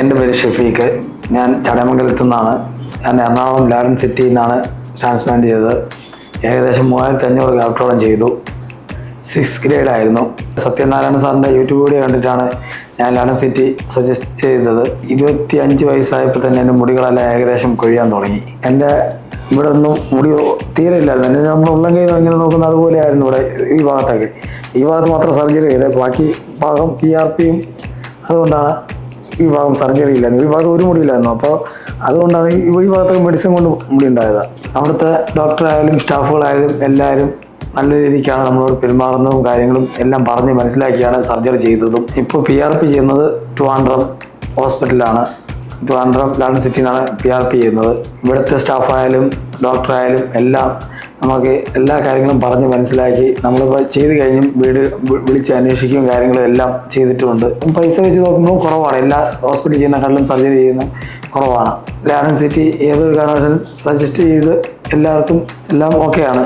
എന്റെ പേര് ഷെഫീഖ്. ഞാൻ ചടമംഗലത്ത് നിന്നാണ് ഞാൻ എറണാകുളം ലാരൻ സിറ്റിയിൽ നിന്നാണ് ട്രാൻസ്പ്ലാന്റ് ചെയ്തത്. ഏകദേശം മൂവായിരത്തി അഞ്ഞൂറ് ഗ്രാഫ്റ്റോളം ചെയ്തു. സിക്സ് ഗ്രേഡ് ആയിരുന്നു. സത്യനാരായണ സാറിന്റെ യൂട്യൂബ് വീഡിയോ കണ്ടിട്ടാണ് ഞാൻ ലാരൻ സിറ്റി സജസ്റ്റ് ചെയ്തത്. ഇരുപത്തി അഞ്ച് വയസ്സായപ്പോൾ തന്നെ എന്റെ മുടികളെല്ലാം ഏകദേശം കൊഴിയാൻ തുടങ്ങി. എന്റെ ഇവിടെ ഒന്നും മുടി തീരെ ഇല്ലായിരുന്നു. എന്റെ നമ്മൾ ഉള്ളം കൈ ഇങ്ങനെ നോക്കുന്ന അതുപോലെയായിരുന്നു ഇവിടെ ഈ ഭാഗത്തൊക്കെ. ഈ ഭാഗത്ത് മാത്രം സർജറി ചെയ്തത് ബാക്കി ഭാഗം പി ആർ പിയും അതുകൊണ്ടാണ് ഈ ഭാഗം സർജറി ഇല്ലായിരുന്നു. ഈ ഭാഗം ഒരു മുടിയില്ലായിരുന്നു. അപ്പോൾ അതുകൊണ്ടാണ് ഈ ഈ ഭാഗത്തൊക്കെ മെഡിസിൻ കൊണ്ട് മുടി ഉണ്ടായത് അവിടുത്തെ ഡോക്ടറായാലും സ്റ്റാഫുകളായാലും എല്ലാവരും നല്ല രീതിക്കാണ് നമ്മളോട് പെരുമാറുന്നതും കാര്യങ്ങളും എല്ലാം പറഞ്ഞ് മനസ്സിലാക്കിയാണ് സർജറി ചെയ്തതും. ഇപ്പോൾ പി ആർ പി ചെയ്യുന്നത് ട്രിവാൻഡ്രം ഹോസ്പിറ്റലാണ് ട്രിവാൻഡ്രം ലാൻഡ് സിറ്റിയിലാണ് പി ആർ പി ചെയ്യുന്നത്. ഇവിടുത്തെ സ്റ്റാഫായാലും ഡോക്ടറായാലും എല്ലാം നമുക്ക് എല്ലാ കാര്യങ്ങളും പറഞ്ഞ് മനസ്സിലാക്കി നമ്മളിപ്പോൾ ചെയ്ത് കഴിഞ്ഞും വീട് വിളിച്ച് അന്വേഷിക്കുകയും കാര്യങ്ങളും എല്ലാം ചെയ്തിട്ടുമുണ്ട്. പൈസ വെച്ച് നോക്കുമ്പോൾ കുറവാണ്. എല്ലാ ഹോസ്പിറ്റലിൽ ചെയ്യുന്നതിനെക്കാളും സർജറി ചെയ്യുന്ന കുറവാണ്. ലാഡൻ സിറ്റി ഏതൊരു കാരണവശാലും സജസ്റ്റ് ചെയ്ത് എല്ലാവർക്കും എല്ലാം ഓക്കെയാണ്